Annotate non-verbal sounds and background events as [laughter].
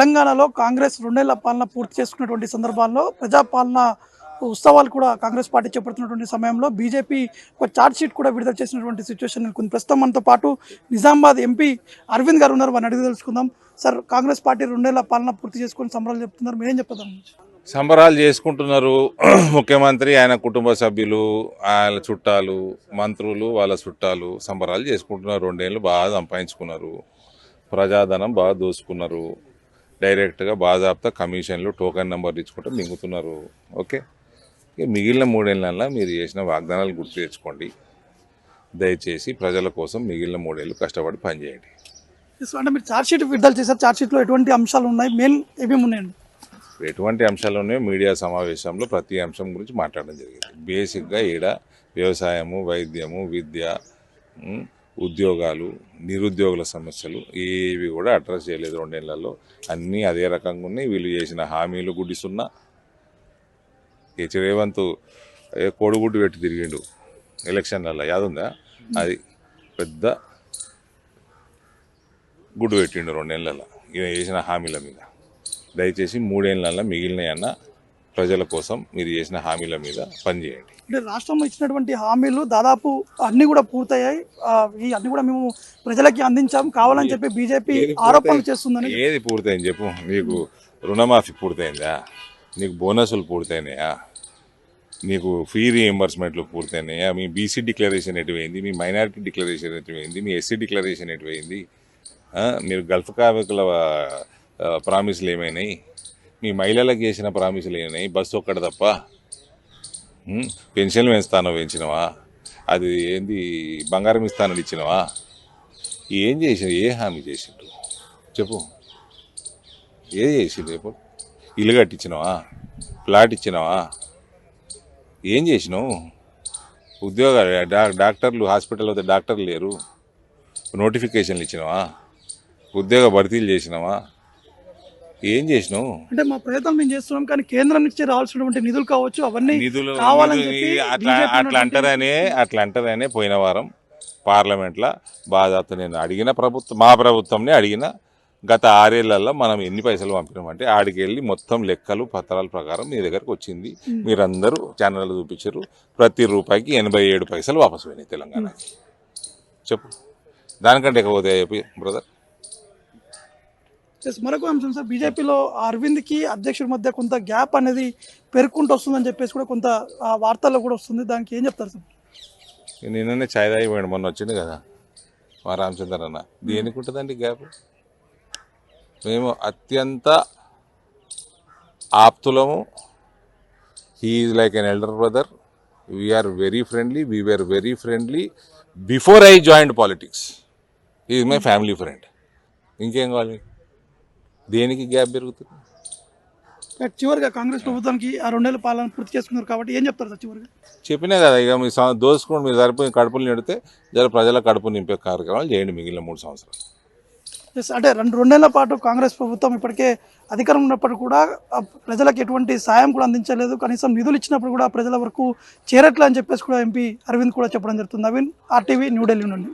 తెలంగాణలో కాంగ్రెస్ రెండేళ్ళ పాలన పూర్తి చేసుకున్నటువంటి సందర్భాల్లో ప్రజాపాలన ఉత్సవాలు కూడా కాంగ్రెస్ పార్టీ చేపడుతున్నటువంటి సమయంలో బీజేపీ ఒక ఛార్జ్ షీట్ కూడా విడుదల చేసినటువంటి సిచ్యువేషన్ నెలకొంది ప్రస్తుతం మనతో పాటు నిజామాబాద్ ఎంపీ అరవింద్ గారు ఉన్నారు. వారిని అడిగి తెలుసుకుందాం. సార్ కాంగ్రెస్ పార్టీ రెండేళ్ళ పాలన పూర్తి చేసుకొని సంబరాలు చెప్తున్నారు. మీరేం చెప్తారు? సంబరాలు చేసుకుంటున్నారు. [clears throat] ముఖ్యమంత్రి ఆయన కుటుంబ సభ్యులు ఆయన చుట్టాలు మంత్రులు వాళ్ళ చుట్టాలు సంబరాలు చేసుకుంటున్నారు. రెండేళ్ళు బాగా సంపాదించుకున్నారు. ప్రజాధనం బాగా దోసుకున్నారు. డైరెక్ట్గా బాజాబ్తా కమిషన్లు టోకెన్ నెంబర్ ఇచ్చుకుంటూ మింగుతున్నారు. ఓకే? ఇక మిగిలిన మూడేళ్ళ మీరు చేసిన వాగ్దానాలు గుర్తు తెచ్చుకోండి. దయచేసి ప్రజల కోసం మిగిలిన మూడేళ్ళు కష్టపడి పనిచేయండి. అంటే మీరు ఛార్జ్ షీట్ విడుదల చేశారు. ఛార్జ్ షీట్లో ఎటువంటి అంశాలు ఉన్నాయి? మెయిన్ ఏమేమి ఉన్నాయండి? ఎటువంటి అంశాలు ఉన్నాయో మీడియా సమావేశంలో ప్రతి అంశం గురించి మాట్లాడడం జరిగింది. బేసిక్గా ఈడ వ్యవసాయము వైద్యము విద్య ఉద్యోగాలు నిరుద్యోగుల సమస్యలు ఏవి కూడా అడ్రస్ చేయలేదు రెండేళ్ళలో. అన్నీ అదే రకంగా ఉన్నాయి. వీళ్ళు చేసిన హామీలు గుడ్డిస్తున్నా హెచ్ రేవంత్ కోడిగుడ్డు పెట్టి తిరిగిండు. ఎలక్షన్లలో యాదుందా అది పెద్ద గుడ్డు పెట్టిండు రెండేళ్ళలో. ఈయన చేసిన హామీల మీద. దయచేసి మూడేళ్ళ మిగిలినాయన్నా ప్రజల కోసం మీరు చేసిన హామీల మీద పనిచేయండి. అంటే రాష్ట్రంలో ఇచ్చినటువంటి హామీలు దాదాపు అన్ని కూడా పూర్తయ్యాయి. ఈ అన్ని కూడా మేము ప్రజలకి అందించాం. కావాలని చెప్పి బీజేపీ ఆరోపణలు చేస్తుందని ఏది పూర్తయింది చెప్పు? నీకు రుణమాఫీ పూర్తయిందా? నీకు బోనసులు పూర్తయినాయా? నీకు ఫీ రీఎంబర్స్మెంట్లు పూర్తయినాయా? మీ బీసీ డిక్లరేషన్ ఎటువైంది? మీ మైనారిటీ డిక్లరేషన్ ఎటువైంది? మీ ఎస్సీ డిక్లరేషన్ ఎటువైంది? మీరు గల్ఫ్ కార్మికుల ప్రామిసులు ఏమైనాయి? మీ మహిళలకు చేసిన ప్రామిసులు ఏమైనాయి బస్సు ఒక్కడ తప్ప. పెన్షన్లు పెంచుతానో పెంచినవా? అది ఏంది? బంగారం ఇస్తానని ఇచ్చినవా? ఏం చేసిండు ఏ హామీ చేసిండు చెప్పు. ఏది చేసిండు చెప్పు. ఇల్లు కట్టించినవా? ఫ్లాట్ ఇచ్చినవా? ఏం చేసినావు? ఉద్యోగాలు డాక్టర్లు హాస్పిటల్ అయితే డాక్టర్లు లేరు. నోటిఫికేషన్లు ఇచ్చినవా? ఉద్యోగ భర్తీలు చేసినావా? ఏం చేసినావు? అంటే మా ప్రయత్నం మేము చేస్తున్నాం కానీ కేంద్రం నుంచి రావాల్సినటువంటి నిధులు కావచ్చు అవన్నీ నిధులు అట్లా అట్లా అంటారనే అట్లా అంటారనే పోయిన వారం పార్లమెంట్లో బాధాత నేను అడిగిన ప్రభుత్వం మా ప్రభుత్వంని అడిగిన గత ఆరేళ్ళలో మనం ఎన్ని పైసలు పంపినామంటే ఆడికి వెళ్ళి మొత్తం లెక్కలు పత్రాల ప్రకారం మీ దగ్గరకు వచ్చింది. మీరందరూ ఛానళ్ళు చూపించారు. ప్రతి రూపాయికి ఎనభై ఏడు పైసలు వాపసు పోయినాయి తెలంగాణకి. చెప్పు. దానికంటే ఎక్కువ బ్రదర్? మరొక అంశం సార్ బీజేపీలో అరవింద్కి అధ్యక్షుడి మధ్య కొంత గ్యాప్ అనేది పెరుక్కుంటూ వస్తుందని చెప్పేసి కూడా కొంత ఆ, వార్తల్లో కూడా వస్తుంది. దానికి ఏం చెప్తారు సార్? నిన్ననే ఛాయ్ తాగిపోయాడు మొన్న వచ్చింది కదా మా రామచంద్ర అన్న. దేనికి ఉంటుందండి గ్యాప్? మేము అత్యంత ఆప్తులము. He like an elder brother we are very friendly we were very friendly before I joined politics is my family friend ఇంకేం కావాలి? దేనికి గ్యాప్ పెరుగుతుంది? చివరిగా కాంగ్రెస్ ప్రభుత్వానికి ఆ రెండేళ్ళ పాలన పూర్తి చేసుకున్నారు కాబట్టి ఏం చెప్తారు సార్ చివరిగా? చెప్పినా కదా ఇక మీ దోసుకోండి మీరు సరిపోయి కడుపులు నిడితే జర ప్రజల కడుపు నింపే కార్యక్రమాలు చేయండి మిగిలిన మూడు సంవత్సరాలు. Yes, అంటే రెండు రెండేళ్ళ పాటు కాంగ్రెస్ ప్రభుత్వం ఇప్పటికే అధికారం ఉన్నప్పుడు కూడా ప్రజలకు ఎటువంటి సాయం కూడా అందించలేదు. కనీసం నిధులు ఇచ్చినప్పుడు కూడా ప్రజల వరకు చేరట్లే అని చెప్పేసి కూడా ఎంపీ అరవింద్ కూడా చెప్పడం జరుగుతుంది. నవీన్ ఆర్టీవీ న్యూఢిల్లీ నుండి.